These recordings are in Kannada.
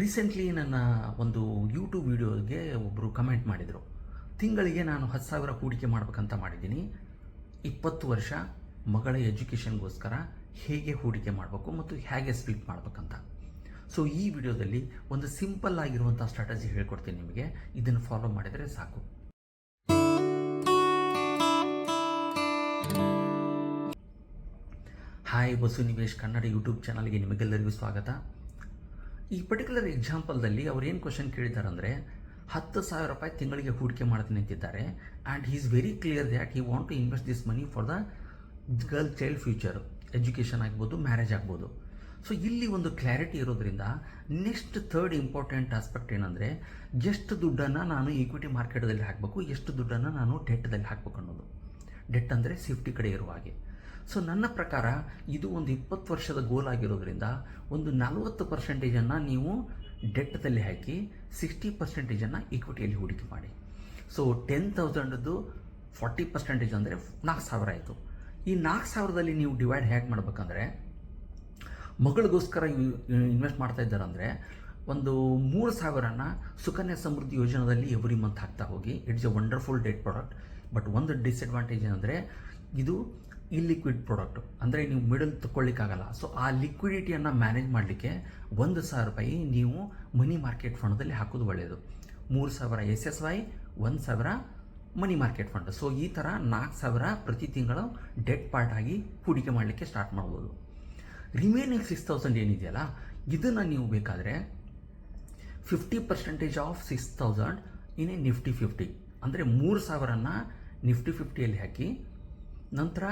ರೀಸೆಂಟ್ಲಿ ನನ್ನ ಒಂದು ಯೂಟ್ಯೂಬ್ ವಿಡಿಯೋಗೆ ಒಬ್ಬರು ಕಮೆಂಟ್ ಮಾಡಿದರು. ತಿಂಗಳಿಗೆ ನಾನು ಹತ್ತು ಸಾವಿರ ಹೂಡಿಕೆ ಮಾಡಬೇಕಂತ ಮಾಡಿದ್ದೀನಿ. ಇಪ್ಪತ್ತು ವರ್ಷ ಮಗಳ ಎಜುಕೇಷನ್ಗೋಸ್ಕರ ಹೇಗೆ ಹೂಡಿಕೆ ಮಾಡಬೇಕು ಮತ್ತು ಹೇಗೆ ಸ್ಪ್ಲಿಟ್ ಮಾಡಬೇಕಂತ. ಸೊ ಈ ವಿಡಿಯೋದಲ್ಲಿ ಒಂದು ಸಿಂಪಲ್ ಆಗಿರುವಂಥ ಸ್ಟ್ರಾಟಜಿ ಹೇಳ್ಕೊಡ್ತೀನಿ ನಿಮಗೆ. ಇದನ್ನು ಫಾಲೋ ಮಾಡಿದರೆ ಸಾಕು. ಹಾಯ್ ಬಸು ನಿವೇಶ್ ಕನ್ನಡ ಯೂಟ್ಯೂಬ್ ಚಾನಲ್ಗೆ ನಿಮಗೆಲ್ಲರಿಗೂ ಸ್ವಾಗತ. ಈ ಪರ್ಟಿಕ್ಯುಲರ್ ಎಕ್ಸಾಂಪಲ್ದಲ್ಲಿ ಅವ್ರು ಏನು ಕ್ವಶನ್ ಕೇಳಿದ್ದಾರೆ ಅಂದರೆ, ಹತ್ತು ಸಾವಿರ ರೂಪಾಯಿ ತಿಂಗಳಿಗೆ ಹೂಡಿಕೆ ಮಾಡ್ತೀನಿ ಅಂತಿದ್ದಾರೆ. And is very clear that he want to invest this money for the girl child future education ಆಗ್ಬೋದು ಮ್ಯಾರೇಜ್ ಆಗ್ಬೋದು. ಸೊ ಇಲ್ಲಿ ಒಂದು ಕ್ಲಾರಿಟಿ ಇರೋದ್ರಿಂದ ನೆಕ್ಸ್ಟ್ ಥರ್ಡ್ ಇಂಪಾರ್ಟೆಂಟ್ ಆಸ್ಪೆಕ್ಟ್ ಏನಂದರೆ ಎಷ್ಟು ದುಡ್ಡನ್ನು ನಾನು ಈಕ್ವಿಟಿ ಮಾರ್ಕೆಟ್ದಲ್ಲಿ ಹಾಕಬೇಕು, ಎಷ್ಟು ದುಡ್ಡನ್ನು ನಾನು ಡೆಟ್ದಲ್ಲಿ ಹಾಕ್ಬೇಕು ಅನ್ನೋದು. ಡೆಟ್ ಅಂದರೆ ಸೇಫ್ಟಿ ಕಡೆ ಇರುವ ಹಾಗೆ. ಸೊ ನನ್ನ ಪ್ರಕಾರ ಇದು ಒಂದು ಇಪ್ಪತ್ತು ವರ್ಷದ ಗೋಲ್ ಆಗಿರೋದ್ರಿಂದ ಒಂದು ನಲವತ್ತು ಪರ್ಸೆಂಟೇಜನ್ನು ನೀವು ಡೆಟ್ದಲ್ಲಿ ಹಾಕಿ ಸಿಕ್ಸ್ಟಿ ಪರ್ಸೆಂಟೇಜನ್ನು ಈಕ್ವಿಟಿಯಲ್ಲಿ ಹೂಡಿಕೆ ಮಾಡಿ. ಸೊ ಟೆನ್ ತೌಸಂಡದ್ದು ಫಾರ್ಟಿ ಪರ್ಸೆಂಟೇಜ್ ಅಂದರೆ ನಾಲ್ಕು ಸಾವಿರ ಆಯಿತು. ಈ ನಾಲ್ಕು ಸಾವಿರದಲ್ಲಿ ನೀವು ಡಿವೈಡ್ ಹೇಗೆ ಮಾಡಬೇಕಂದ್ರೆ ಮಗಳಿಗೋಸ್ಕರ ಇನ್ವೆಸ್ಟ್ ಮಾಡ್ತಾ ಇದ್ದಾರೆ ಅಂದರೆ ಒಂದು ಮೂರು ಸಾವಿರನ ಸುಕನ್ಯಾ ಸಮೃದ್ಧಿ ಯೋಜನೆಯಲ್ಲಿ ಎವ್ರಿ ಮಂತ್ ಹಾಕ್ತಾ ಹೋಗಿ. It's a wonderful debt product but ಒಂದು ಡಿಸ್ಅಡ್ವಾಂಟೇಜ್ ಏನಂದರೆ ಇದು ಇಲ್ಲಿಕ್ವಿಡ್ ಪ್ರಾಡಕ್ಟು ಅಂದರೆ ನೀವು ಮಿಡಲ್ ತಗೊಳ್ಳಿಕ್ಕಾಗಲ್ಲ ಸೊ ಆ ಲಿಕ್ವಿಡಿಟಿಯನ್ನು ಮ್ಯಾನೇಜ್ ಮಾಡಲಿಕ್ಕೆ ಒಂದು ಸಾವಿರ ರೂಪಾಯಿ ನೀವು ಮನಿ ಮಾರ್ಕೆಟ್ ಫಂಡದಲ್ಲಿ ಹಾಕೋದು ಒಳ್ಳೆಯದು ಮೂರು ಸಾವಿರ ಎಸ್ ಎಸ್ ವೈ ಒಂದು ಸಾವಿರ ಮನಿ ಮಾರ್ಕೆಟ್ ಫಂಡ್ ಸೊ ಈ ಥರ ನಾಲ್ಕು ಸಾವಿರ ಪ್ರತಿ ತಿಂಗಳು ಡೆಟ್ ಪಾರ್ಟ್ ಆಗಿ ಹೂಡಿಕೆ ಮಾಡಲಿಕ್ಕೆ ಸ್ಟಾರ್ಟ್ ಮಾಡ್ಬೋದು. ರಿಮೈನಿಂಗ್ ಸಿಕ್ಸ್ ತೌಸಂಡ್ ಏನಿದೆಯಲ್ಲ, ಇದನ್ನು ನೀವು ಬೇಕಾದರೆ fifty percentage of six thousand in a nifty fifty ಅಂದರೆ ಮೂರು ಸಾವಿರನ ನಿಫ್ಟಿ ಫಿಫ್ಟಿಯಲ್ಲಿ ಹಾಕಿ ನಂತರ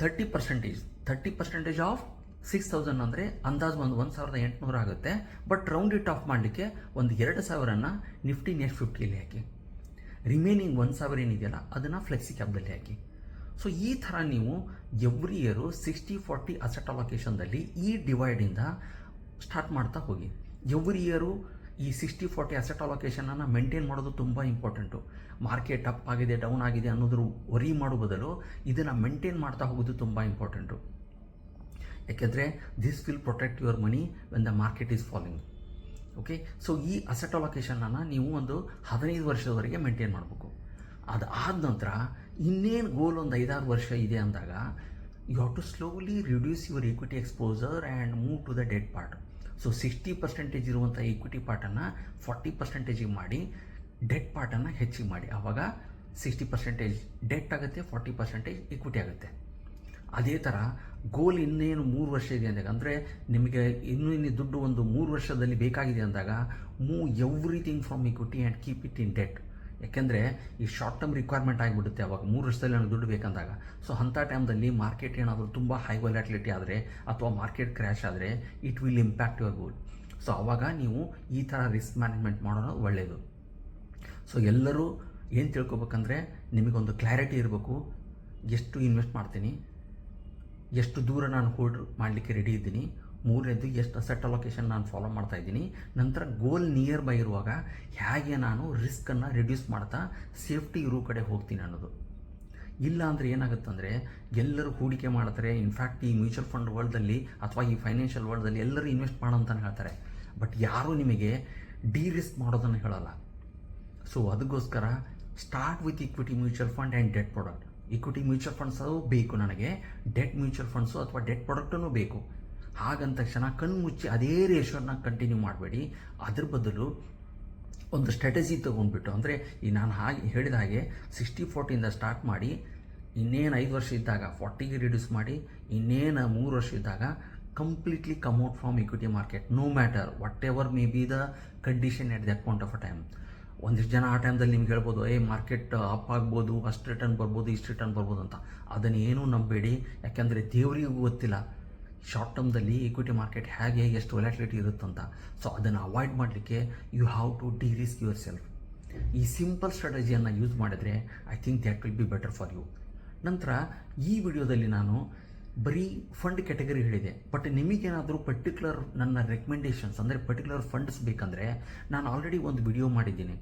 thirty percentage thirty percentage of six thousand ಅಂದರೆ ಅಂದಾಜು ಒಂದು ಒಂದು ಸಾವಿರದ ಎಂಟುನೂರು ಆಗುತ್ತೆ. ಬಟ್ ರೌಂಡ್ ಇಟ್ ಆಫ್ ಮಾಡಲಿಕ್ಕೆ ಒಂದು ಎರಡು ಸಾವಿರನ ನಿಫ್ಟಿ ನೆಕ್ಸ್ಟ್ ಫಿಫ್ಟಿಯಲ್ಲಿ ಹಾಕಿ. ರಿಮೈನಿಂಗ್ ಒಂದು ಸಾವಿರ ಏನಿದೆಯಲ್ಲ, ಅದನ್ನು ಫ್ಲೆಕ್ಸಿ ಕ್ಯಾಬ್ದಲ್ಲಿ ಹಾಕಿ. ಸೊ ಈ ಥರ ನೀವು every year sixty forty asset ಅಲೊಕೇಶನ್ದಲ್ಲಿ ಈ ಡಿವೈಡಿಂದ ಸ್ಟಾರ್ಟ್ ಮಾಡ್ತಾ ಹೋಗಿ. ಎವ್ರಿ ಇಯರು ಈ ಸಿಕ್ಸ್ಟಿ ಫೋರ್ಟಿ ಅಸೆಟ್ ಅಲೊಕೇಶನನ್ನು ಮೇಂಟೈನ್ ಮಾಡೋದು ತುಂಬ ಇಂಪಾರ್ಟೆಂಟು ಮಾರ್ಕೆಟ್ ಅಪ್ ಆಗಿದೆ ಡೌನ್ ಆಗಿದೆ ಅನ್ನೋದ್ರ ವರಿ ಮಾಡೋ ಬದಲು ಇದನ್ನು ಮೇಂಟೈನ್ ಮಾಡ್ತಾ ಹೋಗೋದು ತುಂಬ ಇಂಪಾರ್ಟೆಂಟು ಯಾಕೆಂದರೆ this will protect your money when the market is following okay so ಈ ಅಸೆಟ್ ಅಲೊಕೇಶನನ್ನು ನೀವು ಒಂದು ಹದಿನೈದು ವರ್ಷದವರೆಗೆ ಮೇಂಟೈನ್ ಮಾಡಬೇಕು. ಅದಾದ ನಂತರ ಇನ್ನೇನು ಗೋಲ್ ಒಂದು ಐದಾರು ವರ್ಷ ಇದೆ ಅಂದಾಗ you have to slowly reduce your equity exposure and move to the debt part so sixty percentage ಇರುವಂಥ ಈಕ್ವಿಟಿ ಪಾರ್ಟನ್ನು ಫಾರ್ಟಿ ಪರ್ಸೆಂಟೇಜಿಗೆ ಮಾಡಿ ಡೆಟ್ ಪಾರ್ಟನ್ನು ಹೆಚ್ಚಿಗೆ ಮಾಡಿ. ಆವಾಗ ಸಿಕ್ಸ್ಟಿ ಪರ್ಸೆಂಟೇಜ್ ಡೆಟ್ ಆಗುತ್ತೆ ಫಾರ್ಟಿ ಪರ್ಸೆಂಟೇಜ್ ಈಕ್ವಿಟಿ ಆಗುತ್ತೆ. ಅದೇ ಥರ ಗೋಲ್ ಇನ್ನೇನು ಮೂರು ವರ್ಷ ಇದೆ ಅಂದಾಗ, ಅಂದರೆ ನಿಮಗೆ ಇನ್ನೂ ಇನ್ನು ದುಡ್ಡು ಒಂದು ಮೂರು ವರ್ಷದಲ್ಲಿ ಬೇಕಾಗಿದೆ ಅಂದಾಗ move everything from equity and keep it in debt ಯಾಕೆಂದರೆ ಈ ಶಾರ್ಟ್ ಟರ್ಮ್ ರಿಕ್ವೈರ್ಮೆಂಟ್ ಆಗಿಬಿಡುತ್ತೆ ಅವಾಗ. ಮೂರು ವರ್ಷದಲ್ಲಿ ನನಗೆ ದುಡ್ಡು ಬೇಕಂದಾಗ. ಸೊ ಅಂಥ ಟೈಮ್ದಲ್ಲಿ ಮಾರ್ಕೆಟ್ ಏನಾದರೂ ತುಂಬ ಹೈ ವೊಲಾಟಿಲಿಟಿ ಆದರೆ ಅಥವಾ ಮಾರ್ಕೆಟ್ ಕ್ರ್ಯಾಶ್ ಆದರೆ it will impact your goal so ಆವಾಗ ನೀವು ಈ ಥರ ರಿಸ್ಕ್ ಮ್ಯಾನೇಜ್ಮೆಂಟ್ ಮಾಡೋದು ಒಳ್ಳೆಯದು ಸೊ ಎಲ್ಲರೂ ಏನು ತಿಳ್ಕೊಬೇಕಂದ್ರೆ ನಿಮಗೊಂದು ಕ್ಲಾರಿಟಿ ಇರಬೇಕು. ಎಷ್ಟು ಇನ್ವೆಸ್ಟ್ ಮಾಡ್ತೀನಿ? ಎಷ್ಟು ದೂರ ನಾನು ಹೋಲ್ಡ್ ಮಾಡಲಿಕ್ಕೆ ರೆಡಿ ಇದ್ದೀನಿ? ಮೂರನೇದು ಎಷ್ಟು ಅಸೆಟ್ ಅಲೊಕೇಶನ್ ನಾನು ಫಾಲೋ ಮಾಡ್ತಾ ಇದ್ದೀನಿ. ನಂತರ ಗೋಲ್ ನಿಯರ್ ಬೈ ಇರುವಾಗ ಹೇಗೆ ನಾನು ರಿಸ್ಕನ್ನು ರಿಡ್ಯೂಸ್ ಮಾಡ್ತಾ ಸೇಫ್ಟಿ ಇರೋ ಕಡೆ ಹೋಗ್ತೀನಿ ಅನ್ನೋದು. ಇಲ್ಲ ಅಂದರೆ ಏನಾಗುತ್ತಂದರೆ ಎಲ್ಲರೂ ಹೂಡಿಕೆ ಮಾಡ್ತಾರೆ ಇನ್ಫ್ಯಾಕ್ಟ್ ಈ ಮ್ಯೂಚುವಲ್ ಫಂಡ್ ವರ್ಲ್ಡಲ್ಲಿ ಅಥವಾ ಈ ಫೈನಾನ್ಷಿಯಲ್ ವರ್ಲ್ಡಲ್ಲಿ ಎಲ್ಲರೂ ಇನ್ವೆಸ್ಟ್ ಮಾಡೋ ಅಂತಲೇ ಹೇಳ್ತಾರೆ. ಬಟ್ ಯಾರೂ ನಿಮಗೆ ಡಿ ರಿಸ್ಕ್ ಮಾಡೋದನ್ನು ಹೇಳಲ್ಲ. ಸೊ ಅದಕ್ಕೋಸ್ಕರ start with equity mutual fund and debt product equity mutual funds ಬೇಕು ನನಗೆ ಡೆಟ್ ಮ್ಯೂಚುವಲ್ ಫಂಡ್ಸು ಅಥವಾ ಡೆಟ್ ಪ್ರಾಡಕ್ಟೂ ಬೇಕು. ಹಾಗಂದ ತಕ್ಷಣ ಕಣ್ಣು ಮುಚ್ಚಿ ಅದೇ ರೇಷನ್ನ ಕಂಟಿನ್ಯೂ ಮಾಡಬೇಡಿ. ಅದ್ರ ಬದಲು ಒಂದು ಸ್ಟ್ರಾಟಜಿ ತೊಗೊಂಡ್ಬಿಟ್ಟು, ಅಂದರೆ ಈ ನಾನು ಹಾಗೆ ಹೇಳಿದ ಹಾಗೆ ಸಿಕ್ಸ್ಟಿ ಫೋರ್ಟಿಯಿಂದ ಸ್ಟಾರ್ಟ್ ಮಾಡಿ, ಇನ್ನೇನು ಐದು ವರ್ಷ ಇದ್ದಾಗ ಫಾರ್ಟಿಗೆ ರಿಡ್ಯೂಸ್ ಮಾಡಿ, ಇನ್ನೇನು ಮೂರು ವರ್ಷ ಇದ್ದಾಗ completely come out from equity market no matter whatever may be the condition at that point of a time ಒಂದಿಷ್ಟು ಜನ ಆ ಟೈಮ್ದಲ್ಲಿ ನಿಮ್ಗೆ ಹೇಳ್ಬೋದು, ಏ ಮಾರ್ಕೆಟ್ ಅಪ್ ಆಗ್ಬೋದು ಅಷ್ಟು ರಿಟರ್ನ್ ಬರ್ಬೋದು ಇಷ್ಟು ರಿಟರ್ನ್ ಬರ್ಬೋದು ಅಂತ. ಅದನ್ನೇನೂ ಏನೂ ನಂಬೇಡಿ. ಯಾಕೆಂದರೆ ದೇವರಿಗೂ ಗೊತ್ತಿಲ್ಲ. ಶಾರ್ಟ್ ಟರ್ಮ್ದಲ್ಲಿ ಇಕ್ವಿಟಿ ಮಾರ್ಕೆಟ್ ಹೇಗೆ ಎಷ್ಟು ವೊಲಾಟಿಲಿಟಿ ಇರುತ್ತಂತ. ಸೊ ಅದನ್ನು ಅವಾಯ್ಡ್ ಮಾಡಲಿಕ್ಕೆ you have to derisk yourself ಈ ಸಿಂಪಲ್ ಸ್ಟ್ರಾಟಜಿಯನ್ನು ಯೂಸ್ ಮಾಡಿದರೆ I think that will be better for you ನಂತರ, ಈ ವಿಡಿಯೋದಲ್ಲಿ ನಾನು ಬರೀ ಫಂಡ್ ಕ್ಯಾಟಗರಿ ಹೇಳಿದೆ. ಬಟ್ ನಿಮಗೇನಾದರೂ ಪರ್ಟಿಕ್ಯುಲರ್ ನನ್ನ ರೆಕಮೆಂಡೇಷನ್ಸ್ ಅಂದರೆ ಪರ್ಟಿಕ್ಯುಲರ್ ಫಂಡ್ಸ್ ಬೇಕಂದರೆ, ನಾನು ಆಲ್ರೆಡಿ ಒಂದು ವಿಡಿಯೋ ಮಾಡಿದ್ದೀನಿ.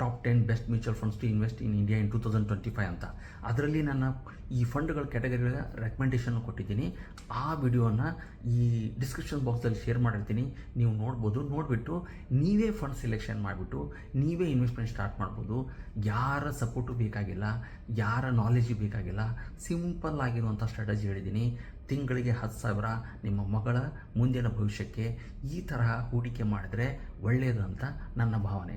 Top ten best mutual funds to invest in India in two thousand twenty five ಅಂತ. ಅದರಲ್ಲಿ ನನ್ನ ಈ ಫಂಡ್ಗಳ ಕ್ಯಾಟಗರಿಗಳ ರೆಕಮೆಂಡೇಷನ್ ಕೊಟ್ಟಿದ್ದೀನಿ. ಆ ವಿಡಿಯೋನ ಈ ಡಿಸ್ಕ್ರಿಪ್ಷನ್ ಬಾಕ್ಸಲ್ಲಿ ಶೇರ್ ಮಾಡಿರ್ತೀನಿ. ನೀವು ನೋಡ್ಬೋದು. ನೋಡಿಬಿಟ್ಟು ನೀವೇ ಫಂಡ್ ಸೆಲೆಕ್ಷನ್ ಮಾಡಿಬಿಟ್ಟು ನೀವೇ ಇನ್ವೆಸ್ಟ್ಮೆಂಟ್ ಸ್ಟಾರ್ಟ್ ಮಾಡ್ಬೋದು. ಯಾರ ಸಪೋರ್ಟು ಬೇಕಾಗಿಲ್ಲ, ಯಾರ ನಾಲೆಜು ಬೇಕಾಗಿಲ್ಲ ಸಿಂಪಲ್ ಆಗಿರುವಂಥ ಸ್ಟ್ರಾಟಜಿ ಹೇಳಿದ್ದೀನಿ. ತಿಂಗಳಿಗೆ ಹತ್ತು ಸಾವಿರ ನಿಮ್ಮ ಮಗಳ ಮುಂದಿನ ಭವಿಷ್ಯಕ್ಕೆ ಈ ತರಹ ಹೂಡಿಕೆ ಮಾಡಿದ್ರೆ ಒಳ್ಳೆಯದು ಅಂತ ನನ್ನ ಭಾವನೆ.